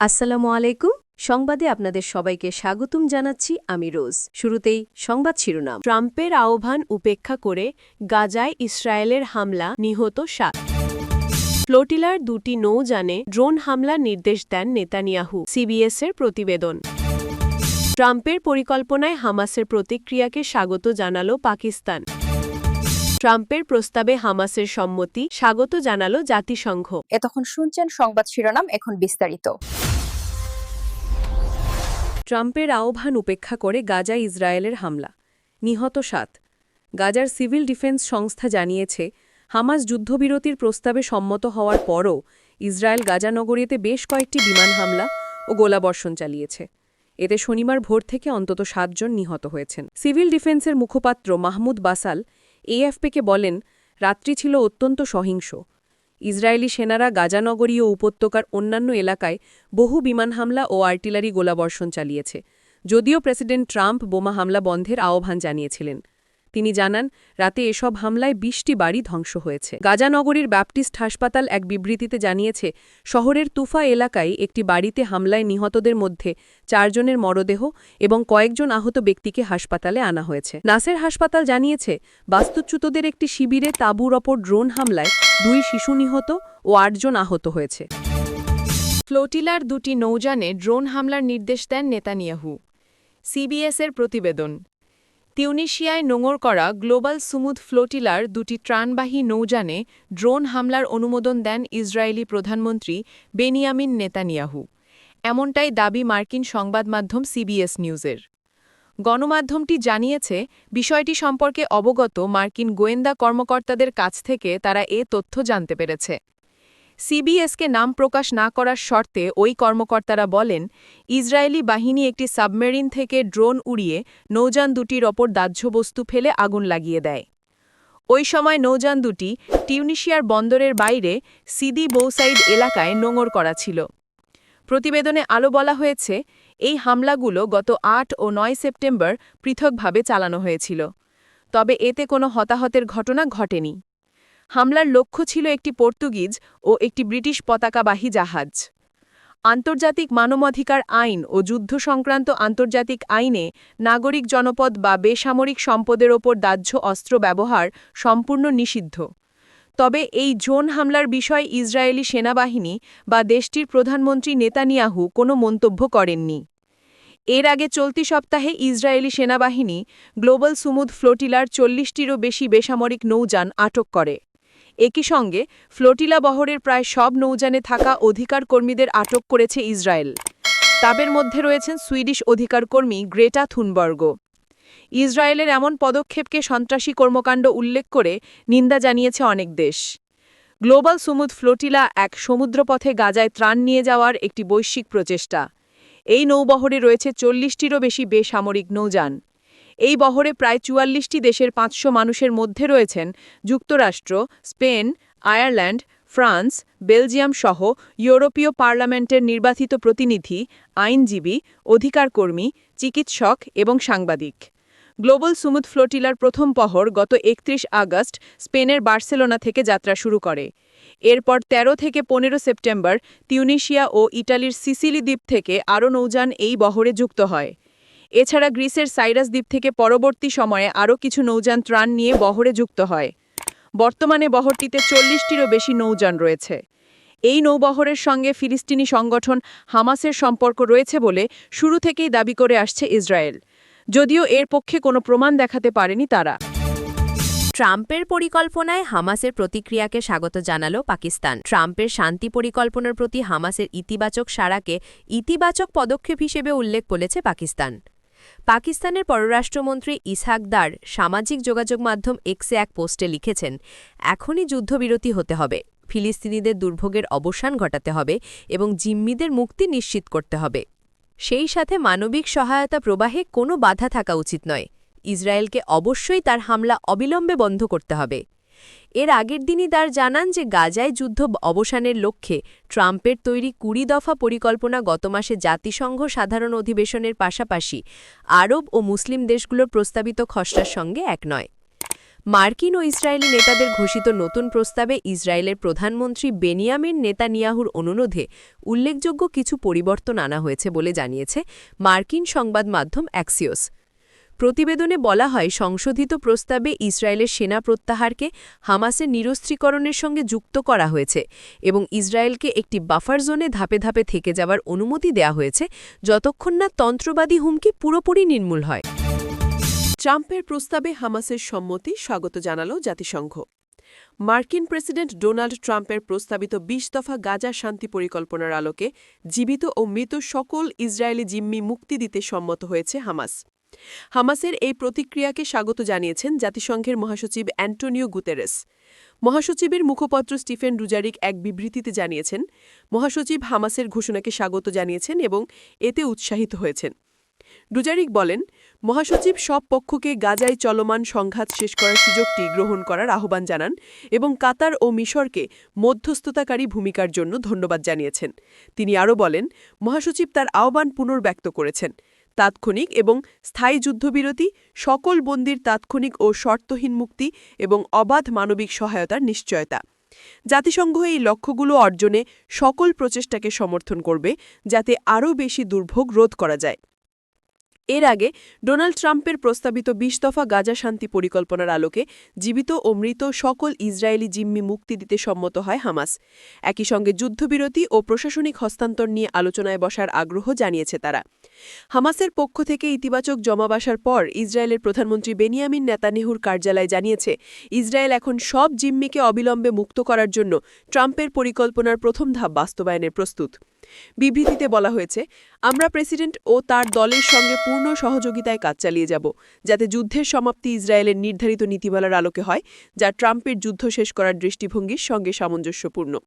আসসালামু আলাইকুম। সংবাদে আপনাদের সবাইকে স্বাগতম জানাচ্ছি আমি রোজ। শুরুতেই সংবাদ শিরোনাম। ট্রাম্পের আহ্বান উপেক্ষা করে গাজায় ইসরায়েলের হামলা নিহত সাত। ফ্লোটিলার দুটি নৌযানে ড্রোন হামলার নির্দেশ দেন নেতানিয়াহু। সিবিএসের প্রতিবেদন। ট্রাম্পের পরিকল্পনায় হামাসের প্রতিক্রিয়াকে স্বাগত জানালো পাকিস্তান। ট্রাম্পের প্রস্তাবে হামাসের সম্মতি স্বাগত জানালো জাতিসংঘ। এতক্ষণ শুনছেন সংবাদ শিরোনাম, এখন বিস্তারিত। ট্রাম্পের আহ্বান উপেক্ষা করে গাজা ইসরায়েলের হামলা। নিহত সাত। গাজার সিভিল ডিফেন্স সংস্থা জানিয়েছে, হামাস যুদ্ধবিরতির প্রস্তাবে সম্মত হওয়ার পরও ইসরায়েল গাজা নগরীতে বেশ কয়েকটি বিমান হামলা ও গোলাবর্ষণ চালিয়েছে। এতে শনিবার ভোর থেকে অন্তত সাতজন নিহত হয়েছেন। সিভিল ডিফেন্সের মুখপাত্র মাহমুদ বাসাল এএফপিকে বলেন, রাত্রি ছিল অত্যন্ত সহিংস। ইসরায়েলি সেনারা গাজানগরী ও উপত্যকার অন্যান্য এলাকায় বহু বিমান হামলা ও আর্টিলারি গোলাবর্ষণ চালিয়েছে, যদিও প্রেসিডেন্ট ট্রাম্প বোমা হামলা বন্ধের আহ্বান জানিয়েছিলেন। তিনি জানান, রাতে এসব হামলায় বিশটি বাড়ি ধ্বংস হয়েছে। গাজানগরীর ব্যাপটিস্ট হাসপাতাল এক বিবৃতিতে জানিয়েছে, শহরের তুফা এলাকায় একটি বাড়িতে হামলায় নিহতদের মধ্যে চারজনের মরদেহ এবং কয়েকজন আহত ব্যক্তিকে হাসপাতালে আনা হয়েছে। নাসের হাসপাতাল জানিয়েছে, বাস্তুচ্যুতদের একটি শিবিরে তাঁবুর ওপর ড্রোন হামলায় দুই শিশু নিহত ও আটজন আহত হয়েছে। ফ্লোটিলার দুটি নৌযানে ড্রোন হামলার নির্দেশ দেন নেতানিয়াহু। সিবিএসের প্রতিবেদন। তিউনিশিয়ায় নোঙর করা গ্লোবাল সুমুদ ফ্লোটিলার দুটি ত্রাণবাহী নৌযানে ড্রোন হামলার অনুমোদন দেন ইসরায়েলি প্রধানমন্ত্রী বেনিয়ামিন নেতানিয়াহু। এমনটাই দাবি মার্কিন সংবাদ মাধ্যম সিবিএস নিউজের। গণমাধ্যমটি জানিয়েছে, বিষয়টি সম্পর্কে অবগত মার্কিন গোয়েন্দা কর্মকর্তাদের কাছ থেকে তারা এ তথ্য জানতে পেরেছে। সিবিএসকে নাম প্রকাশ না করার শর্তে ওই কর্মকর্তারা বলেন, ইসরায়েলি বাহিনী একটি সাবমেরিন থেকে ড্রোন উড়িয়ে নৌযান দুটির ওপর দাহ্যবস্তু ফেলে আগুন লাগিয়ে দেয়। ওই সময় নৌযান দুটি টিউনিশিয়ার বন্দরের বাইরে সিদি বৌসাইড এলাকায় নোঙর করা ছিল। প্রতিবেদনে আলো বলা হয়েছে, এই হামলাগুলো গত আট ও নয় সেপ্টেম্বর পৃথকভাবে চালানো হয়েছিল। তবে এতে কোনো হতাহতের ঘটনা ঘটেনি। হামলার লক্ষ্য ছিল একটি পর্তুগিজ ও একটি ব্রিটিশ পতাকাবাহী জাহাজ। আন্তর্জাতিক মানবাধিকার আইন ও যুদ্ধ সংক্রান্ত আন্তর্জাতিক আইনে নাগরিক জনপদ বা বেসামরিক সম্পদের ওপর দাহ্য অস্ত্র ব্যবহার সম্পূর্ণ নিষিদ্ধ। তবে এই জোন হামলার বিষয়ে ইসরায়েলি সেনাবাহিনী বা দেশটির প্রধানমন্ত্রী নেতানিয়াহু কোনো মন্তব্য করেননি। এর আগে চলতি সপ্তাহে ইসরায়েলি সেনাবাহিনী গ্লোবাল সুমুদ ফ্লোটিলার চল্লিশটিরও বেশি বেসামরিক নৌযান আটক করে। একই সঙ্গে ফ্লোটিলা বহরের প্রায় সব নৌযানে থাকা অধিকার কর্মীদের আটক করেছে ইসরায়েল। তাদের মধ্যে রয়েছেন সুইডিশ অধিকার কর্মী গ্রেটা থুনবর্গ। ইসরায়েলের এমন পদক্ষেপকে সন্ত্রাসী কর্মকাণ্ড উল্লেখ করে নিন্দা জানিয়েছে অনেক দেশ। গ্লোবাল সুমুদ ফ্লোটিলা এক সমুদ্রপথে গাজায় ত্রাণ নিয়ে যাওয়ার একটি বৈশ্বিক প্রচেষ্টা। এই নৌবহরে রয়েছে চল্লিশটিরও বেশি বেসামরিক নৌযান। এই বহরে প্রায় চুয়াল্লিশটি দেশের পাঁচশো মানুষের মধ্যে রয়েছেন যুক্তরাষ্ট্র, স্পেন, আয়ারল্যান্ড, ফ্রান্স, বেলজিয়াম সহ ইউরোপীয় পার্লামেন্টের নির্বাচিত প্রতিনিধি, আইনজীবী, অধিকারকর্মী, চিকিৎসক এবং সাংবাদিক। গ্লোবাল সুমুদ ফ্লোটিলার প্রথম পহর গত একত্রিশ আগস্ট স্পেনের বার্সেলোনা থেকে যাত্রা শুরু করে। এরপর ১৩ থেকে পনেরো সেপ্টেম্বর তিউনিশিয়া ও ইটালির সিসিলি দ্বীপ থেকে আরও নৌযান এই বহরে যুক্ত হয়। এছাড়া গ্রিসের সাইরাস দ্বীপ থেকে পরবর্তী সময়ে আরও কিছু নৌযান ত্রাণ নিয়ে বহরে যুক্ত হয়। বর্তমানে বহরটিতে চল্লিশটিরও বেশি নৌযান রয়েছে। এই নৌবহরের সঙ্গে ফিলিস্তিনি সংগঠন হামাসের সম্পর্ক রয়েছে বলে শুরু থেকেই দাবি করে আসছে ইসরায়েল। যদিও এর পক্ষে কোনো প্রমাণ দেখাতে পারেনি তারা। ট্রাম্পের পরিকল্পনায় হামাসের প্রতিক্রিয়াকে স্বাগত জানালো পাকিস্তান। ট্রাম্পের শান্তি পরিকল্পনার প্রতি হামাসের ইতিবাচক সাড়াকে ইতিবাচক পদক্ষেপ হিসেবে উল্লেখ করেছে পাকিস্তান। পাকিস্তানের পররাষ্ট্রমন্ত্রী ইসহাক দার সামাজিক যোগাযোগ মাধ্যম এক্সে এক পোস্টে লিখেছেন, এখনই যুদ্ধবিরতি হতে হবে। ফিলিস্তিনিদের দুর্ভোগের অবসান ঘটাতে হবে এবং জিম্মিদের মুক্তি নিশ্চিত করতে হবে। সেই সাথে মানবিক সহায়তা প্রবাহে কোনো বাধা থাকা উচিত নয়। ইসরায়েলকে অবশ্যই তার হামলা অবিলম্বে বন্ধ করতে হবে। এর আগের দিনই তার জানান যে গাজায় যুদ্ধ অবসানের লক্ষ্যে ট্রাম্পের তৈরি কুড়ি দফা পরিকল্পনা গত মাসে জাতিসংঘ সাধারণ অধিবেশনের পাশাপাশি আরব ও মুসলিম দেশগুলোর প্রস্তাবিত খসড়ার সঙ্গে এক নয়। মার্কিন ও ইসরায়েলি নেতাদের ঘোষিত নতুন প্রস্তাবে ইসরায়েলের প্রধানমন্ত্রী বেনিয়ামিন নেতানিয়াহুর অনুরোধে উল্লেখযোগ্য কিছু পরিবর্তন আনা হয়েছে বলে জানিয়েছে মার্কিন সংবাদ মাধ্যম অ্যাক্সিওস প্রতিবেদনে বলা হয়, সংশোধিত প্রস্তাবে ইসরায়েলের সেনা প্রত্যাহারকে হামাসের নিরস্ত্রীকরণের সঙ্গে যুক্ত করা হয়েছে এবং ইসরায়েলকে একটি বাফার জোনে ধাপে ধাপে থেকে যাওয়ার অনুমতি দেয়া হয়েছে, যতক্ষণ না তন্ত্রবাদী হুমকি পুরোপুরি নির্মূল হয়। ট্রাম্পের প্রস্তাবে হামাসের সম্মতি স্বাগত জানাল জাতিসংঘ। মার্কিন প্রেসিডেন্ট ডোনাল্ড ট্রাম্পের প্রস্তাবিত বিশ দফা গাজা শান্তি পরিকল্পনার আলোকে জীবিত ও মৃত সকল ইসরায়েলি জিম্মি মুক্তি দিতে সম্মত হয়েছে হামাস। হামাসের এই প্রতিক্রিয়াকে স্বাগত জানিয়েছেন জাতিসংঘের মহাসচিব অ্যান্টোনিও গুতেরেস। মহাসচিবের মুখপত্র স্টিফেন রুজারিক এক বিবৃতিতে জানিয়েছেন, মহাসচিব হামাসের ঘোষণাকে স্বাগত জানিয়েছেন এবং এতে উৎসাহিত হয়েছেন। ডুজারিক বলেন, মহাসচিব সব পক্ষকে গাজায় চলমান সংঘাত শেষ করার সুযোগটি গ্রহণ করার আহ্বান জানান এবং কাতার ও মিশরকে মধ্যস্থতাকারী ভূমিকার জন্য ধন্যবাদ জানিয়েছেন। তিনি আরও বলেন, মহাসচিব তার আহ্বান পুনর্ব্যক্ত করেছেন। তাৎক্ষণিক এবং স্থায়ী যুদ্ধবিরতি, সকল বন্দির তাৎক্ষণিক ও শর্তহীন মুক্তি এবং অবাধ মানবিক সহায়তার নিশ্চয়তা। জাতিসংঘ এই লক্ষ্যগুলো অর্জনে সকল প্রচেষ্টাকে সমর্থন করবে, যাতে আরও বেশি দুর্ভোগ রোধ করা যায়। এর আগে ডোনাল্ড ট্রাম্পের প্রস্তাবিত বিশ দফা গাজা শান্তি পরিকল্পনার আলোকে জীবিত ও মৃত সকল ইসরায়েলি জিম্মি মুক্তি দিতে সম্মত হয় হামাস। একই সঙ্গে যুদ্ধবিরতি ও প্রশাসনিক হস্তান্তর নিয়ে আলোচনায় বসার আগ্রহ জানিয়েছে তারা। হামাসের পক্ষ থেকে ইতিবাচক জমাবাসার পর ইসরায়েলের প্রধানমন্ত্রী বেনিয়ামিন নেতানেহুর কার্যালয় জানিয়েছে, ইসরায়েল এখন সব জিম্মিকে অবিলম্বে মুক্ত করার জন্য ট্রাম্পের পরিকল্পনার প্রথম ধাপ বাস্তবায়নের প্রস্তুত। বিবৃতিতে বলা হয়েছে, আমরা প্রেসিডেন্ট ও তার দলের সঙ্গে পূর্ণ সহযোগিতায় কাজ চালিয়ে যাব, যাতে যুদ্ধের সমাপ্তি ইসরায়েলের নির্ধারিত নীতিমালার আলোকে হয়, যা ট্রাম্পের যুদ্ধ শেষ করার দৃষ্টিভঙ্গির সঙ্গে সামঞ্জস্যপূর্ণ।